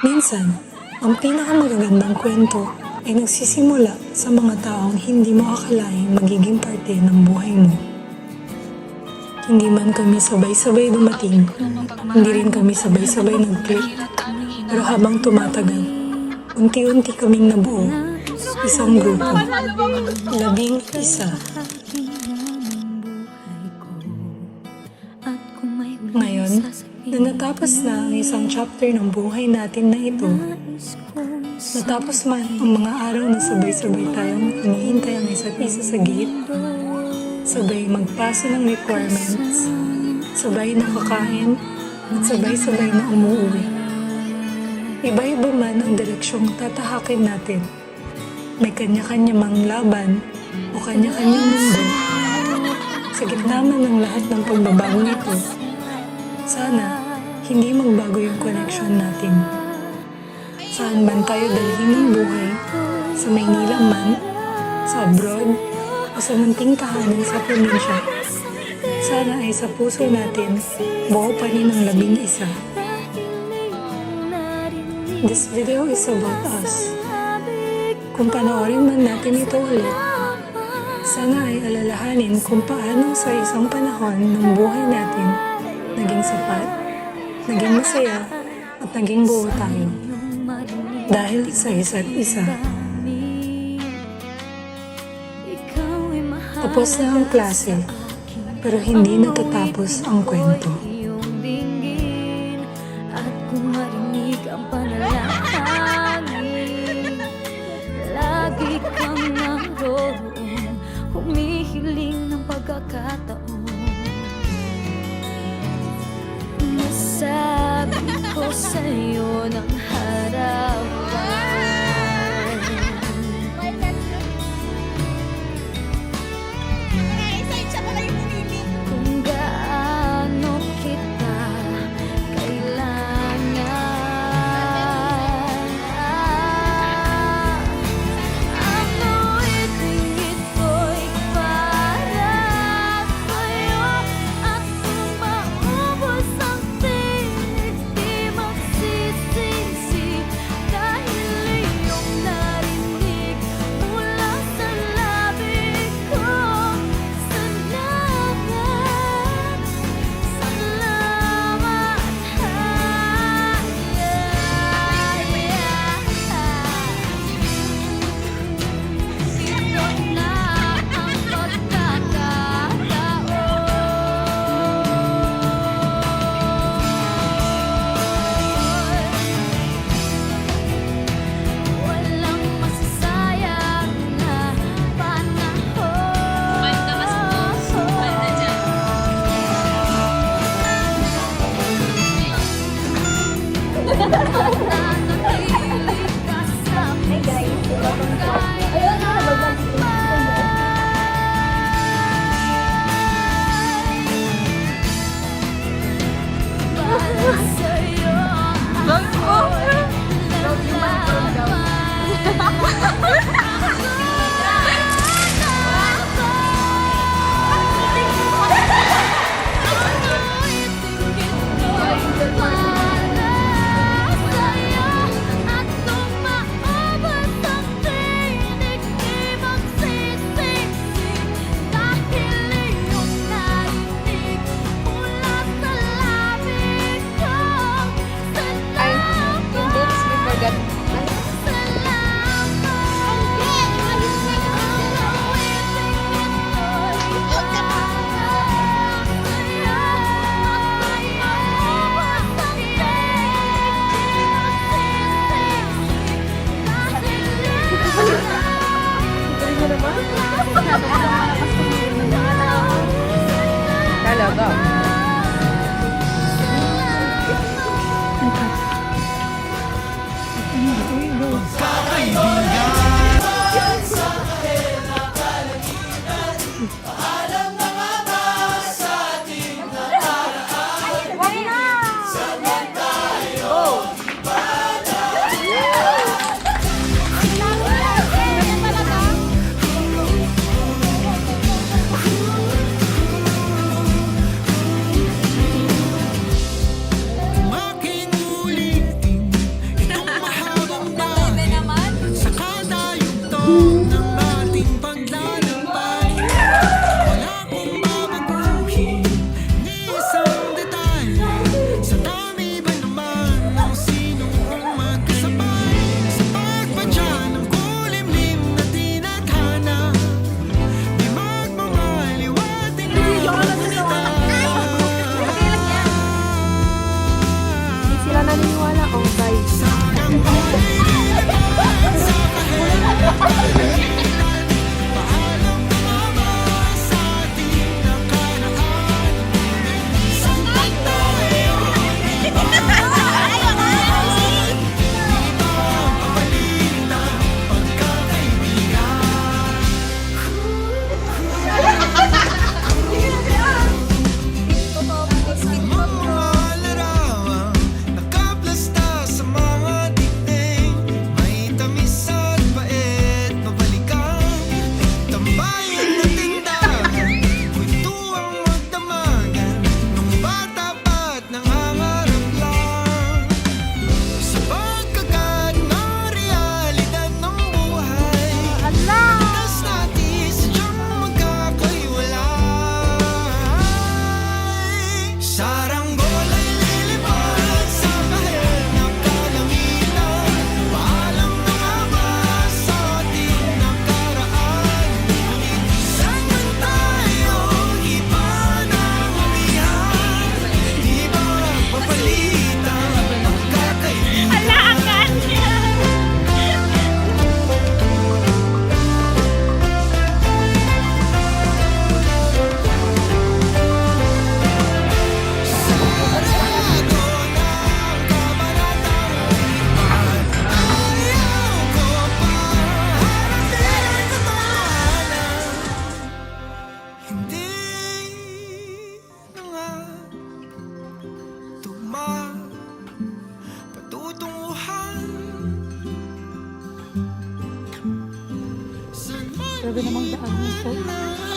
Minsan, ang pinakamagagandang kwento ay nagsisimula sa mga taong hindi mo akalaing magiging parte ng buhay mo. Hindi man kami sabay-sabay dumating, hindi rin kami sabay-sabay nag-click, pero habang tumatagal, unti-unti kaming nabuo, isang grupo, labing isa. Na natapos na ang isang chapter ng buhay natin na ito, natapos man ang mga araw na sabay-sabay tayong hinihintay ang isa't isa sa gate, sabay magpasa ng requirements, sabay nakakain, at sabay-sabay na umuwi. Iba-iba man ang direksyong tatahakin natin. May kanya-kanya mang laban o kanya-kanyang mundo. Sa gitna man ng lahat ng pagbabago nito, sana hindi magbago yung connection natin. Saan man tayo dalhin ng buhay, sa Maynila man, sa abroad, o sa munting tahanan sa probinsya, sana ay sa puso natin buo pa rin ang labing isa. This video is about us. Kung panoorin man natin ito ulit, sana ay alalahanin kung paano sa isang panahon ng buhay natin naging sapat, naging masaya, at naging buo tayo. Dahil sa isa't isa. Tapos na ang klase, pero hindi natatapos ang kwento. Sa'yo ng akong kaisa Grabe namang daan nito.